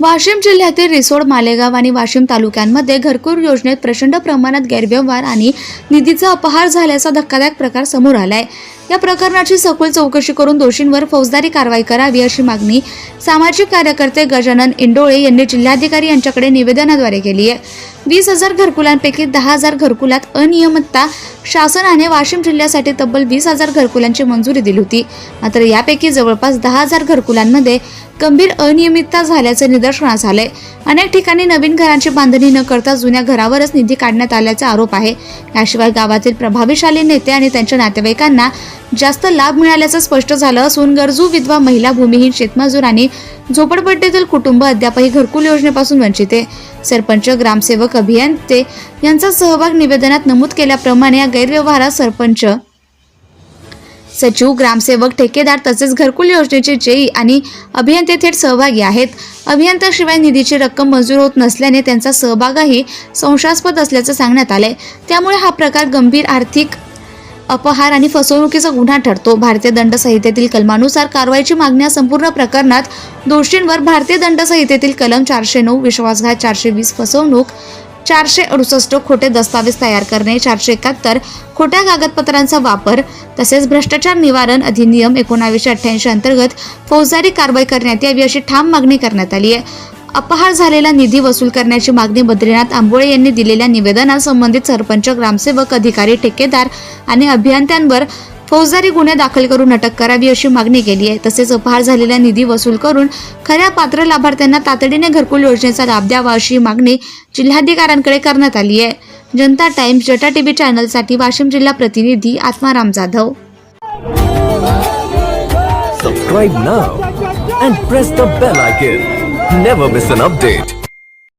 वाशिम जिल्ह्यातील रिसोड मालेगाव आणि वाशिम तालुक्यांमध्ये घरकुल योजनेत प्रचंड प्रमाणात गैरव्यवहार आणि निधीचा अपहार झाल्याचा धक्कादायक प्रकार समोर आलाय. या प्रकरणाची सखोल चौकशी करून दोषींवर फौजदारी कारवाई करावी अशी मागणी सामाजिक कार्यकर्ते गजानन इंडोळे यांनी जिल्हाधिकारी यांच्याकडे निवेदनाद्वारे केली आहे. वीस हजार घरकुलांपैकी दहा हजार घरकुलात अनियमितता शासनाने वाशिम जिल्ह्यासाठी तब्बल वीस हजार घरकुलांची मंजुरी दिली होती. मात्र यापैकी जवळपास दहा हजार घरकुलांमध्ये गंभीर अनियमितता झाल्याचं निदर्शनास आलंय. अनेक ठिकाणी नवीन घरांची बांधणी न करता जुन्या घरावरच निधी काढण्यात आल्याचा आरोप आहे. याशिवाय गावातील प्रभावीशाली नेते आणि त्यांच्या नातेवाईकांना जास्त लाभ मिळाल्याचं स्पष्ट झालं असून गरजू विधवा महिला भूमिहीन शेतमजूर आणि झोपडपट्टीतील कुटुंब अद्यापही घरकुल योजनेपासून वंचित आहे. सरपंच ग्रामसेवक अभियंते यांचा सहभाग निवेदनात नमूद केल्याप्रमाणे या गैरव्यवहारात सरपंच सचिव ग्रामसेवक ठेकेदार तसेच घरकुल योजनेचे जेई आणि अभियंते थेट सहभागी आहेत. अभियंत्याशिवाय निधीची रक्कम मंजूर होत नसल्याने त्यांचा सहभागही संशयास्पद असल्याचं सांगण्यात आलंय त्यामुळे हा प्रकार गंभीर आर्थिक अपहार आणि फसवणुकीचा गुन्हा ठरतो. भारतीय दंड संहितेतील कलमानुसार कारवाईची मागणी संपूर्ण प्रकरणात दोषींवर भारतीय दंड संहितेतील कलम चारशे नऊ विश्वासघात चारशे वीस फसवणूक चारशे अडुसष्ट खोटे दस्तावेज तयार करणे चारशे एकाहत्तर खोट्या कागदपत्रांचा वापर तसेच भ्रष्टाचार निवारण अधिनियम एकोणावीसशे अठ्ठ्याऐंशी अंतर्गत फौजदारी कारवाई करण्यात यावी अशी ठाम मागणी करण्यात आली आहे. अपहार झालेला निधी वसूल करण्याची मागणी बद्रीनाथ आंबोळे यांनी दिलेल्या निवेदनात संबंधित सरपंच ग्रामसेवक अधिकारी ठेकेदार आणि अभियंत्यांवर फौजदारी गुन्हे दाखल करून अटक करावी अशी मागणी केली आहे तसेच अपहार झालेला निधी वसूल करून खऱ्या पात्र लाभार्थ्यांना तातडीने घरकुल योजनेचा लाभ द्यावा अशी मागणी जिल्हाधिकाऱ्यांकडे करण्यात आली आहे जनता टाइम्स जटा टीव्ही चॅनलसाठी वाशिम जिल्हा प्रतिनिधी Atmaram Jadhav Subscribe now and press the bell icon. Never miss an update.